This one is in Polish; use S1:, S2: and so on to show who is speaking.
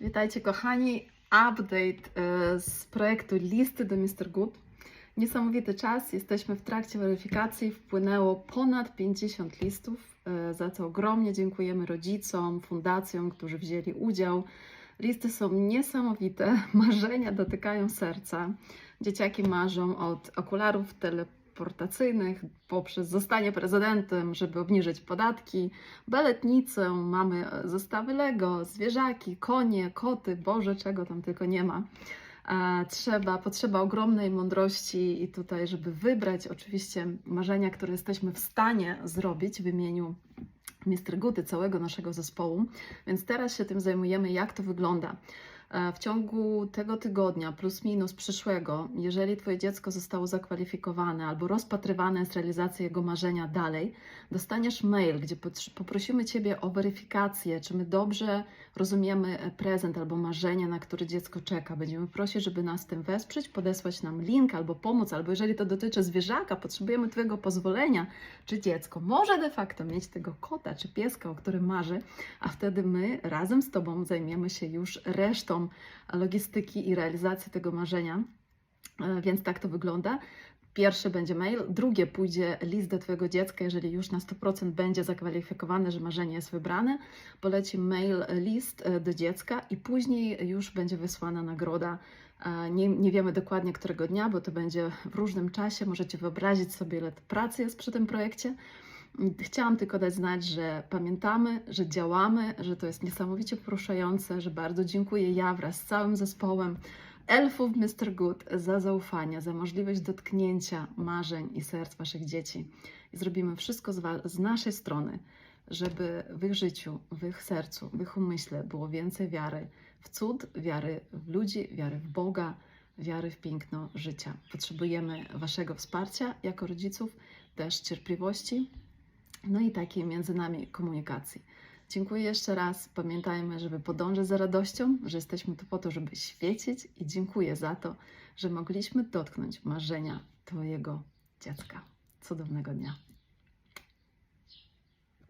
S1: Witajcie kochani. Update e, z projektu Listy do Mr. Good. Niesamowity czas. Jesteśmy w trakcie weryfikacji. Wpłynęło ponad 50 listów, e, za co ogromnie dziękujemy rodzicom, fundacjom, którzy wzięli udział. Listy są niesamowite. Marzenia dotykają serca. Dzieciaki marzą od okularów teleportacyjnych poprzez zostanie prezydentem, żeby obniżyć podatki, baletnicę, mamy e, zestawy Lego, zwierzaki, konie, koty, Boże, czego tam tylko nie ma. E, Trzeba, potrzeba ogromnej mądrości i tutaj, żeby wybrać oczywiście marzenia, które jesteśmy w stanie zrobić w imieniu Mr. Guty, całego naszego zespołu. Więc teraz się tym zajmujemy, jak to wygląda. E, W ciągu tego tygodnia, plus minus przyszłego, jeżeli Twoje dziecko zostało zakwalifikowane albo rozpatrywane jest realizacja jego marzenia dalej, dostaniesz mail, gdzie poprosimy Ciebie o weryfikację, czy my dobrze rozumiemy e, prezent albo marzenie, na które dziecko czeka. Będziemy prosić, żeby nas tym wesprzeć, podesłać nam link albo pomóc, albo jeżeli to dotyczy zwierzaka, potrzebujemy Twojego pozwolenia, czy dziecko może de facto mieć tego kota czy pieska, o którym marzy, a wtedy my razem z Tobą zajmiemy się już resztą logistyki i realizacji tego marzenia. E, Więc tak to wygląda. Pierwszy będzie mail, drugie pójdzie list do Twojego dziecka, jeżeli już na 100% będzie zakwalifikowane, że marzenie jest wybrane, poleci mail, list e, do dziecka i później już będzie wysłana nagroda. E, Nie, nie wiemy dokładnie którego dnia, bo to będzie w różnym czasie. Możecie wyobrazić sobie, ile pracy jest przy tym projekcie. Chciałam tylko dać znać, że pamiętamy, że działamy, że to jest niesamowicie poruszające, że bardzo dziękuję ja wraz z całym zespołem elfów Mr. Good za zaufanie, za możliwość dotknięcia marzeń i serc Waszych dzieci. I zrobimy wszystko z, z naszej strony, żeby w ich życiu, w ich sercu, w ich umyśle było więcej wiary w cud, wiary w ludzi, wiary w Boga, wiary w piękno życia. Potrzebujemy Waszego wsparcia jako rodziców, też cierpliwości, no i takiej między nami komunikacji. Dziękuję jeszcze raz. Pamiętajmy, żeby podążać za radością, że jesteśmy tu po to, żeby świecić i dziękuję za to, że mogliśmy dotknąć marzenia Twojego dziecka. Cudownego dnia.